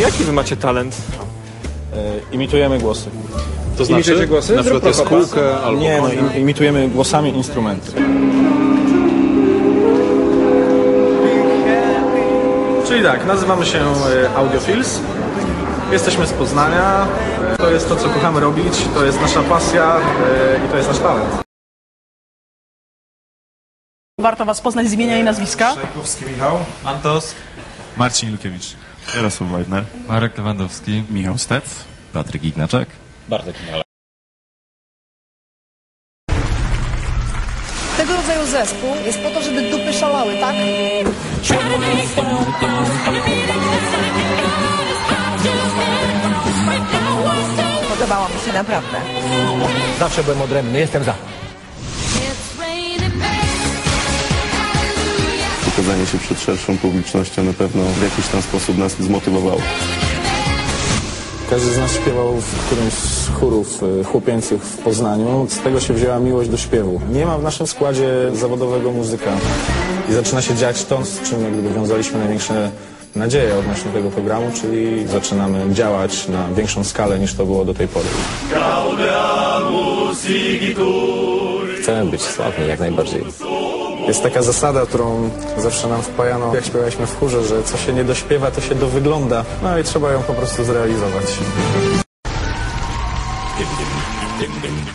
Jaki wy macie talent? E, imitujemy głosy. To znaczy, Imitujecie głosy? na przykład Zrób jest prochopa. kółkę albo Nie, no, konia. im, imitujemy głosami instrumenty. Czyli tak, nazywamy się e, Audiofils. Jesteśmy z Poznania. E, To jest to, co kochamy robić, to jest nasza pasja e, i to jest nasz talent. Warto Was poznać z imienia i nazwiska. Czajkowski Michał. Antos, Marcin Lukiewicz, Jarosław Weidner, Marek Lewandowski, Michał Stec, Patryk Ignaczek. Tego rodzaju zespół jest po to, żeby dupy szalały, tak? Podobało mi się naprawdę. Zawsze byłem odrębny, jestem za. Pokazanie się przed szerszą publicznością na pewno w jakiś tam sposób nas zmotywowało. Każdy z nas śpiewał w którymś z chórów e, chłopięcych w Poznaniu. Z tego się wzięła miłość do śpiewu. Nie ma w naszym składzie zawodowego muzyka. I zaczyna się dziać to, z czym jak gdyby wiązaliśmy największe nadzieje odnośnie tego programu, czyli zaczynamy działać na większą skalę niż to było do tej pory. Chcemy być sławni jak najbardziej. Jest taka zasada, którą zawsze nam wpajano, jak śpiewaliśmy w chórze, że co się nie dośpiewa, to się dowygląda. No i trzeba ją po prostu zrealizować.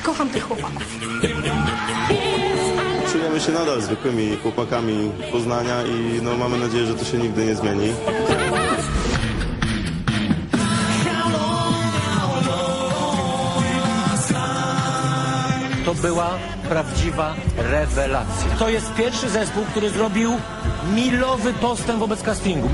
Kocham tych chłopaków. Czujemy się nadal zwykłymi chłopakami Poznania i no, mamy nadzieję, że to się nigdy nie zmieni. Była prawdziwa rewelacja. To jest pierwszy zespół, który zrobił milowy postęp wobec castingu.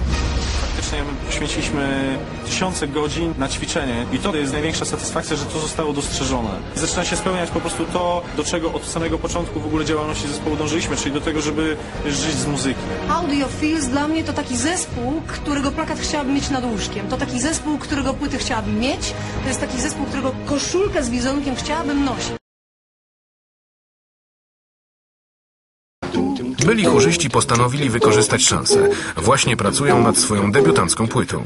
Faktycznie poświęciliśmy tysiące godzin na ćwiczenie i to jest największa satysfakcja, że to zostało dostrzeżone. Zaczyna się spełniać po prostu to, do czego od samego początku w ogóle działalności zespołu dążyliśmy, czyli do tego, żeby żyć z muzyki. Audiofils dla mnie to taki zespół, którego plakat chciałabym mieć nad łóżkiem. To taki zespół, którego płyty chciałabym mieć. To jest taki zespół, którego koszulkę z wizerunkiem chciałabym nosić. Byli chórzyści postanowili wykorzystać szansę. Właśnie pracują nad swoją debiutancką płytą.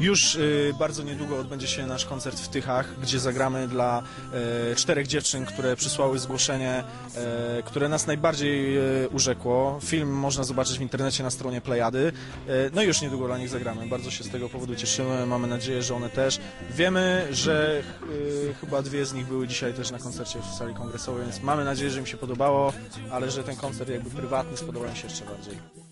Już y, bardzo niedługo odbędzie się nasz koncert w Tychach, gdzie zagramy dla e, czterech dziewczyn, które przysłały zgłoszenie, e, które nas najbardziej e, urzekło. Film można zobaczyć w internecie na stronie Plejady. E, no i już niedługo dla nich zagramy. Bardzo się z tego powodu cieszymy. Mamy nadzieję, że one też. Wiemy, że e, chyba dwie z nich były dzisiaj też na koncercie w sali kongresowej, więc mamy nadzieję, że im się podobało, ale że ten koncert jakby prywatny spodobał im się jeszcze bardziej.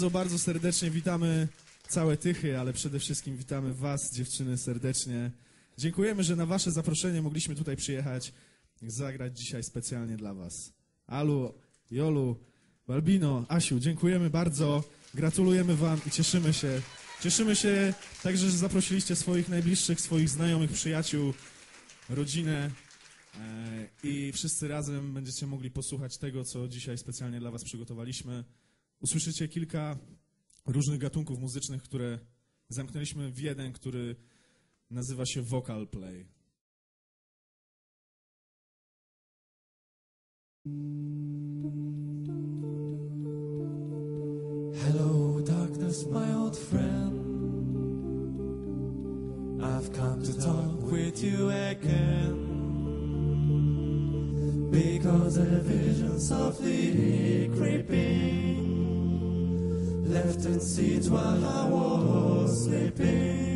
Bardzo, bardzo serdecznie witamy całe Tychy, ale przede wszystkim witamy Was, dziewczyny, serdecznie. Dziękujemy, że na Wasze zaproszenie mogliśmy tutaj przyjechać, zagrać dzisiaj specjalnie dla Was. Alu, Jolu, Balbino, Asiu, dziękujemy bardzo, gratulujemy Wam i cieszymy się. Cieszymy się także, że zaprosiliście swoich najbliższych, swoich znajomych, przyjaciół, rodzinę e, i wszyscy razem będziecie mogli posłuchać tego, co dzisiaj specjalnie dla Was przygotowaliśmy. Usłyszycie kilka różnych gatunków muzycznych, które zamknęliśmy w jeden, który nazywa się vocal play. Hello, darkness, my old friend. I've come to talk with you again. Because a vision softly left its seeds while I was sleeping.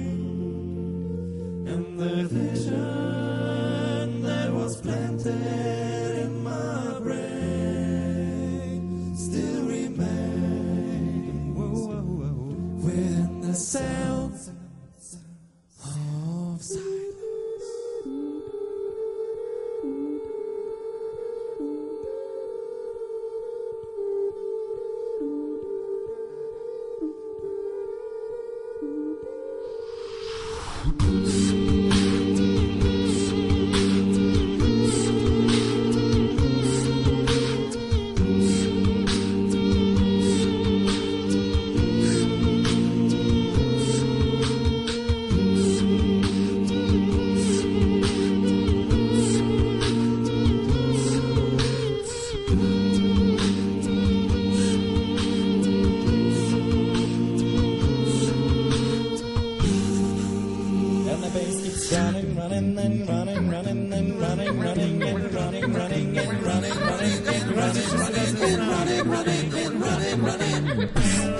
Running, running, running, and running, running, and running, running, and running, running, and running, running, running, running, running, running.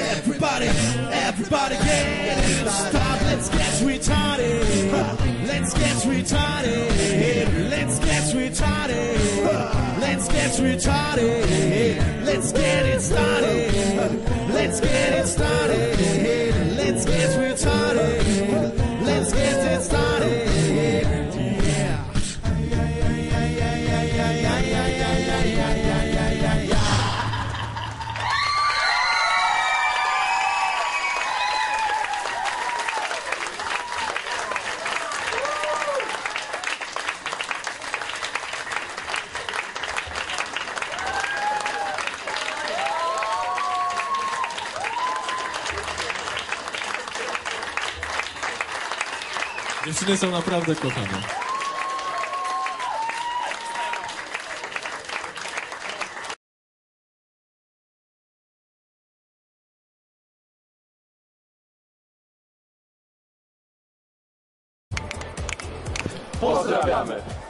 Everybody, everybody get. Stop, let's get retarded. Let's get retarded. Let's get retarded. Let's get retarded. Dziewczyny są naprawdę kochane. Pozdrawiamy!